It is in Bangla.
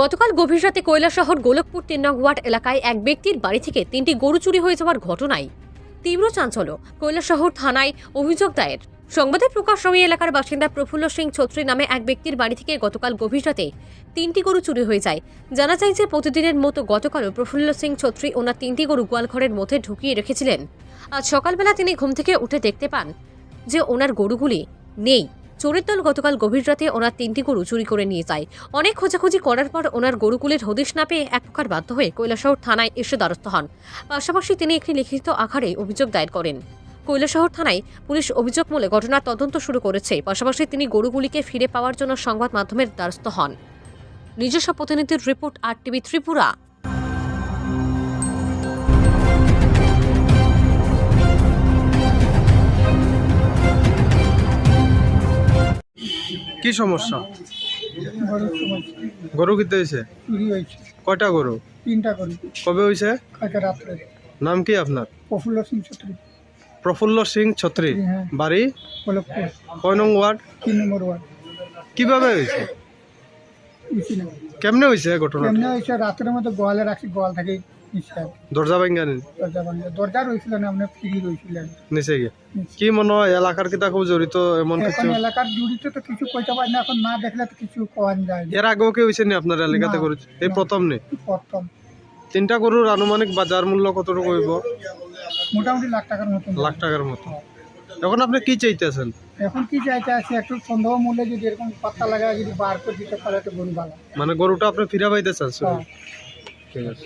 গতকাল গভীর রাতে কৈলাসহর গোলকপুর তিন এলাকায় এক ব্যক্তির বাড়ি থেকে তিনটি গরু চুরি হয়ে যাওয়ার ঘটনায় তীব্র চাঞ্চল্য। কৈলাসহর থানায় অভিযোগ দায়ের। সংবাদে প্রকাশ ওই এলাকার বাসিন্দা প্রফুল্ল সিং ছত্রী নামে এক ব্যক্তির বাড়ি থেকে গতকাল গভীর রাতে তিনটি গরু চুরি হয়ে যায়। জানা যায় যে প্রতিদিনের মতো গতকালও প্রফুল্ল সিং ছত্রী ওনার তিনটি গরু গোয়ালঘরের মধ্যে ঢুকিয়ে রেখেছিলেন। আজ সকালবেলা তিনি ঘুম থেকে উঠে দেখতে পান যে ওনার গরুগুলি নেই। চোরের দল গতকাল গভীর রাতে ওনার তিনটি গরু চুরি করে নিয়ে যায়। অনেক খোঁজাখুঁজি করার পর ওনার গরুকুলের হদিশ না পেয়ে এক প্রকার বাধ্য হয়ে কৈলাসহর থানায় এসে দ্বারস্থ হন। পাশাপাশি তিনি একটি লিখিত আকারে অভিযোগ দায়ের করেন। কৈলাসহর থানায় পুলিশ অভিযোগ মূলে ঘটনার তদন্ত শুরু করেছে। পাশাপাশি তিনি গরুগুলিকে ফিরে পাওয়ার জন্য সংবাদ মাধ্যমের দ্বারস্থ হন। নিজস্ব প্রতিনিধির রিপোর্ট আর টিভি ত্রিপুরা। কি সমস্যা? গরুর সমস্যা। গরু কিনতে হয়েছে? চুরি হয়েছে। কয়টা গরু? তিনটা গরু। কবে হয়েছে? কালকে রাত্রে। নাম কি আপনার? প্রফুল্ল সিং ছত্রী। প্রফুল্ল সিং ছত্রী। হ্যাঁ। বাড়ি? গোলকপুর। কয় নং ওয়ার্ড? তিন নম্বর ওয়ার্ড। কীভাবে হয়েছে? না কেমনে হয়েছে ঘটনা কেমনে হয়েছে? রাতের মধ্যে গোয়ালে রাখছি গোয়াল থেকে দরজা ভাঙ্গা দরজা রয়েছিল না আমরা ফ্রি রয়েছিল। কি। নিচে গিয়ে কি মনে হয় এলাকার কিতা খুব জড়িত এমন কিছু? এলাকার জুড়িত তো কিছু কইতে পারি না এখন না দেখলে তো কিছু কোয়ান যায় না। এর আগেও কি হয়েছে নি আপনার এলাকাতে না, এই না। প্রথম নেই প্রথম। তিনটা গরুর আনুমানিক বাজার মূল্য কতটুকু হইব? মোটামুটি লাখ টাকার মতন। লাখ টাকার মতো এখন আপনি কি চাইতেছেন? এখন কি চাইতে আছে একটু সন্দেহ মূল্যে যদি এরকম পাত্তা লাগায় যদি বার করে দিতে পারে তো গরু ভালো। মানে গরুটা আপনি ফিরা পাইতে চান হ্যাঁ। ঠিক আছে।